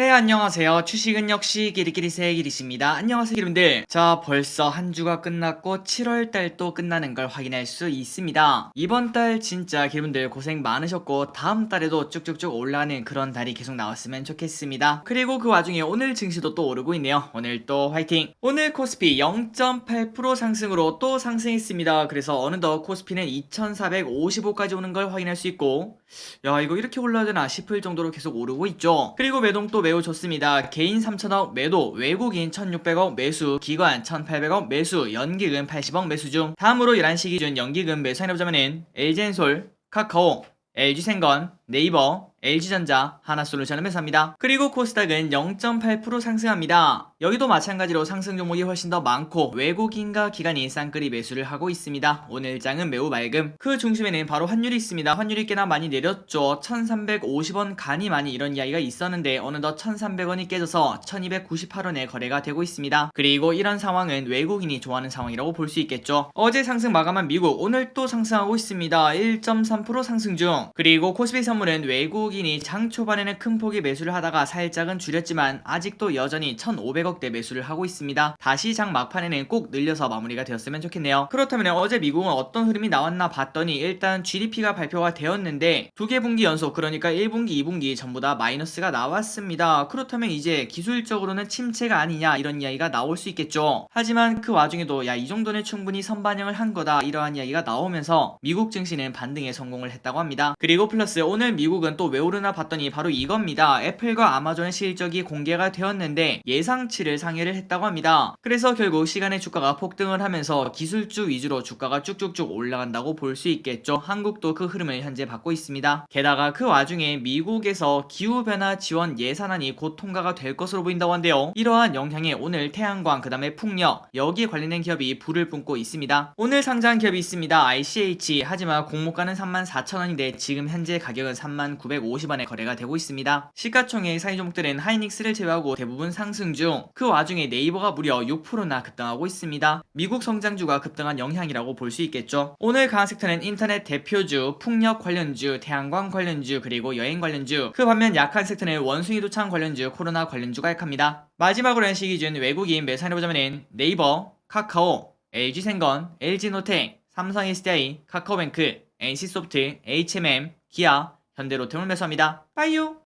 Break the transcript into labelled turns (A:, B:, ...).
A: 네, 안녕하세요. 주식은 역시 기리기리새 기리십니다. 안녕하세요, 여러분들. 자, 벌써 한 주가 끝났고 7월 달도 끝나는 걸 확인할 수 있습니다. 이번 달 진짜 여러분들 고생 많으셨고 다음 달에도 쭉쭉쭉 올라가는 그런 달이 계속 나왔으면 좋겠습니다. 그리고 그 와중에 오늘 증시도 또 오르고 있네요. 오늘 또 화이팅. 오늘 코스피 0.8% 상승으로 또 상승했습니다. 그래서 어느덧 코스피는 2,455까지 오는 걸 확인할 수 있고 야, 이거 이렇게 올라야 되나 싶을 정도로 계속 오르고 있죠. 그리고 매동 또 매우 좋습니다. 개인 3천억 매도, 외국인 1,600억 매수, 기관 1,800억 매수, 연기금 80억 매수 중. 다음으로 11시 기준 연기금 매수 해보자면은 LG엔솔, 카카오, LG생건, 네이버, LG전자, 하나솔루션을 매수합니다. 그리고 코스닥은 0.8% 상승합니다. 여기도 마찬가지로 상승 종목이 훨씬 더 많고 외국인과 기관이 쌍끌이 매수를 하고 있습니다. 오늘 장은 매우 맑음. 그 중심에는 바로 환율이 있습니다. 환율이 꽤나 많이 내렸죠. 1350원 간이 많이 이런 이야기가 있었는데 어느덧 1300원이 깨져서 1298원에 거래가 되고 있습니다. 그리고 이런 상황은 외국인이 좋아하는 상황이라고 볼 수 있겠죠. 어제 상승 마감한 미국 오늘 또 상승하고 있습니다. 1.3% 상승 중. 그리고 코스피 선물은 외국인이 장 초반에는 큰 폭의 매수를 하다가 살짝은 줄였지만 아직도 여전히 1,500 억대 매수를 하고 있습니다. 다시 장 막판에는 꼭 늘려서 마무리가 되었으면 좋겠네요. 그렇다면 어제 미국은 어떤 흐름이 나왔나 봤더니 일단 GDP가 발표가 되었는데 두 개 분기 연속 그러니까 1분기, 2분기 전부 다 마이너스가 나왔습니다. 그렇다면 이제 기술적으로는 침체가 아니냐 이런 이야기가 나올 수 있겠죠. 하지만 그 와중에도 야 이 정도는 충분히 선반영을 한 거다 이러한 이야기가 나오면서 미국 증시는 반등에 성공을 했다고 합니다. 그리고 플러스 오늘 미국은 또 왜 오르나 봤더니 바로 이겁니다. 애플과 아마존의 실적이 공개가 되었는데 예상치 를 상회를 했다고 합니다. 그래서 결국 시간의 주가가 폭등을 하면서 기술주 위주로 주가가 쭉쭉쭉 올라간다고 볼 수 있겠죠. 한국도 그 흐름을 현재 받고 있습니다. 게다가 그 와중에 미국에서 기후변화 지원 예산안이 곧 통과가 될 것으로 보인다고 한데요. 이러한 영향에 오늘 태양광 그 다음에 풍력 여기에 관련된 기업이 불을 뿜고 있습니다. 오늘 상장한 기업이 있습니다. ICH 하지만 공모가는 34,000원인데 지금 현재 가격은 3950원에 거래가 되고 있습니다. 시가총액 상위 종목들은 하이닉스를 제외하고 대부분 상승 중그 와중에 네이버가 무려 6%나 급등하고 있습니다. 미국 성장주가 급등한 영향이라고 볼 수 있겠죠. 오늘 강한 섹터는 인터넷 대표주, 풍력 관련주, 태양광 관련주, 그리고 여행 관련주. 그 반면 약한 섹터는 원숭이 도창 관련주, 코로나 관련주가 약합니다. 마지막으로 현시 기준 외국인 매수해보자면 네이버, 카카오, LG생건, LG노텍, 삼성 SDI, 카카오뱅크, NC소프트, HMM, 기아, 현대로템을 매수합니다. 빠이요!